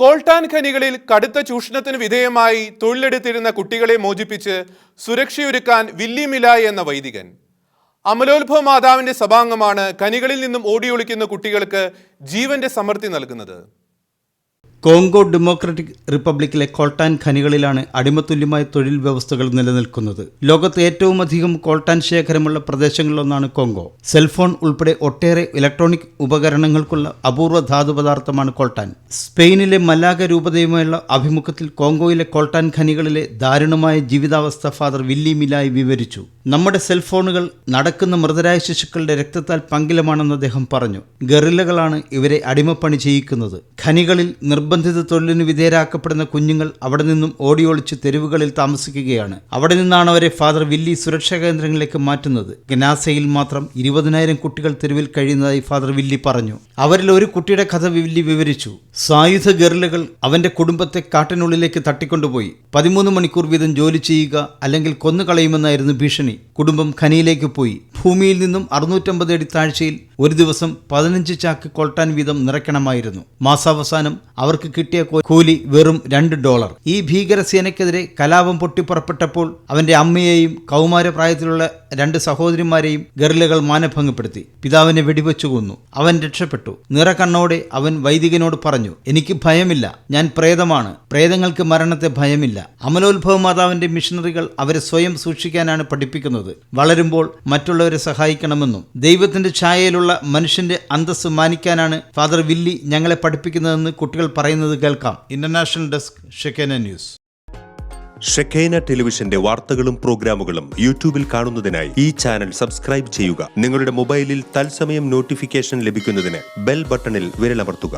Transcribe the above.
കോൾട്ടാൻ ഖനികളിൽ കടുത്ത ചൂഷണത്തിന് വിധേയമായി തൊഴിലെടുത്തിരുന്ന കുട്ടികളെ മോചിപ്പിച്ച് സുരക്ഷയൊരുക്കാൻ വില്ലിമില എന്ന വൈദികൻ. അമലോത്ഭവ മാതാവിന്റെ സഭാംഗമാണ് ഖനികളിൽ നിന്നും ഓടിയൊളിക്കുന്ന കുട്ടികൾക്ക് ജീവന്റെ സമൃദ്ധി നൽകുന്നത്. കോങ്കോ ഡെമോക്രാറ്റിക് റിപ്പബ്ലിക്കിലെ കോൾട്ടാൻ ഖനികളിലാണ് അടിമത്തുല്യമായ തൊഴിൽ വ്യവസ്ഥകൾ നിലനിൽക്കുന്നത്. ലോകത്ത് ഏറ്റവും അധികം കോൾട്ടാൻ ശേഖരമുള്ള പ്രദേശങ്ങളിലൊന്നാണ് കോങ്കോ. സെൽഫോൺ ഉൾപ്പെടെ ഒട്ടേറെ ഇലക്ട്രോണിക് ഉപകരണങ്ങൾക്കുള്ള അപൂർവ ധാതു പദാർത്ഥമാണ് കോൾട്ടാൻ. സ്പെയിനിലെ മലാഗ രൂപതയുമായുള്ള അഭിമുഖത്തിൽ കോങ്കോയിലെ കോൾട്ടാൻ ഖനികളിലെ ദാരുണമായ ജീവിതാവസ്ഥ ഫാദർ വില്ലി മിലായി വിവരിച്ചു. നമ്മുടെ സെൽഫോണുകൾ നടക്കുന്ന മൃതരായ ശിശുക്കളുടെ രക്തത്താൽ പങ്കിലമാണെന്ന് അദ്ദേഹം പറഞ്ഞു. ഗറില്ലകളാണ് ഇവരെ അടിമപ്പണി ചെയ്യിക്കുന്നത്. ഖനികളിൽ നിർബന്ധിത തൊഴിലിന് വിധേയരാക്കപ്പെടുന്ന കുഞ്ഞുങ്ങൾ അവിടെ നിന്നും ഓടിയൊളിച്ച് തെരുവുകളിൽ താമസിക്കുകയാണ്. അവിടെ നിന്നാണ് അവരെ ഫാദർ വില്ലി സുരക്ഷാ കേന്ദ്രങ്ങളിലേക്ക് മാറ്റുന്നത്. ഗനാസയിൽ മാത്രം ഇരുപതിനായിരം കുട്ടികൾ തെരുവിൽ കഴിയുന്നതായി ഫാദർ വില്ലി പറഞ്ഞു. അവരിൽ ഒരു കുട്ടിയുടെ കഥ വില്ലി വിവരിച്ചു. സായുധ ഗറില്ലകൾ അവന്റെ കുടുംബത്തെ കാട്ടിനുള്ളിലേക്ക് തട്ടിക്കൊണ്ടുപോയി. പതിമൂന്ന് മണിക്കൂർ വീതം ജോലി ചെയ്യുക അല്ലെങ്കിൽ കൊന്നുകളയുമെന്നായിരുന്നു ഭീഷണി. കുടുംബം ഖനിയിലേക്ക് പോയി. ഭൂമിയിൽ നിന്നും അറുന്നൂറ്റമ്പത് അടി താഴ്ചയിൽ ഒരു ദിവസം പതിനഞ്ച് ചാക്ക് കൊൾട്ടാൻ വീതം നിറയ്ക്കണമായിരുന്നു. മാസാവസാനം അവർക്ക് കിട്ടിയ കൂലി വെറും രണ്ട് ഡോളർ. ഈ ഭീകര ഭീകരസേനയ്ക്കെതിരെ കലാപം പൊട്ടിപ്പുറപ്പെട്ടപ്പോൾ അവന്റെ അമ്മയെയും കൗമാരപ്രായത്തിലുള്ള രണ്ട് സഹോദരിമാരെയും ഗറിലകൾ മാനഭംഗപ്പെടുത്തി. പിതാവിനെ വെടിവെച്ചു കൊന്നു. അവൻ രക്ഷപ്പെട്ടു. നിറകണ്ണോടെ അവൻ വൈദികനോട് പറഞ്ഞു എനിക്ക് ഭയമില്ല. ഞാൻ പ്രേതമാണ്. പ്രേതങ്ങൾക്ക് മരണത്തെ ഭയമില്ല. അമലോത്ഭവ മാതാവിന്റെ മിഷണറികൾ അവരെ സ്വയം സൂക്ഷിക്കാനാണ് പഠിപ്പിക്കുന്നത്. വളരുമ്പോൾ മറ്റുള്ളവരെ സഹായിക്കണമെന്നും ദൈവത്തിന്റെ ഛായയിലുള്ള മനുഷ്യന്റെ അന്തസ് മാനിക്കാനാണ് ഫാദർ വില്ലി ഞങ്ങളെ പഠിപ്പിക്കുന്നതെന്ന് കുട്ടികൾ പറയുന്നത് കേൾക്കാം. International desk Shekeena news. Shekeena ടെലിവിഷന്റെ വാർത്തകളും പ്രോഗ്രാമുകളും യൂട്യൂബിൽ കാണുന്നതിനായി ഈ ചാനൽ സബ്സ്ക്രൈബ് ചെയ്യുക. നിങ്ങളുടെ മൊബൈലിൽ തത്സമയം നോട്ടിഫിക്കേഷൻ ലഭിക്കുന്നതിന് ബെൽ ബട്ടണിൽ വിരലമർത്തുക.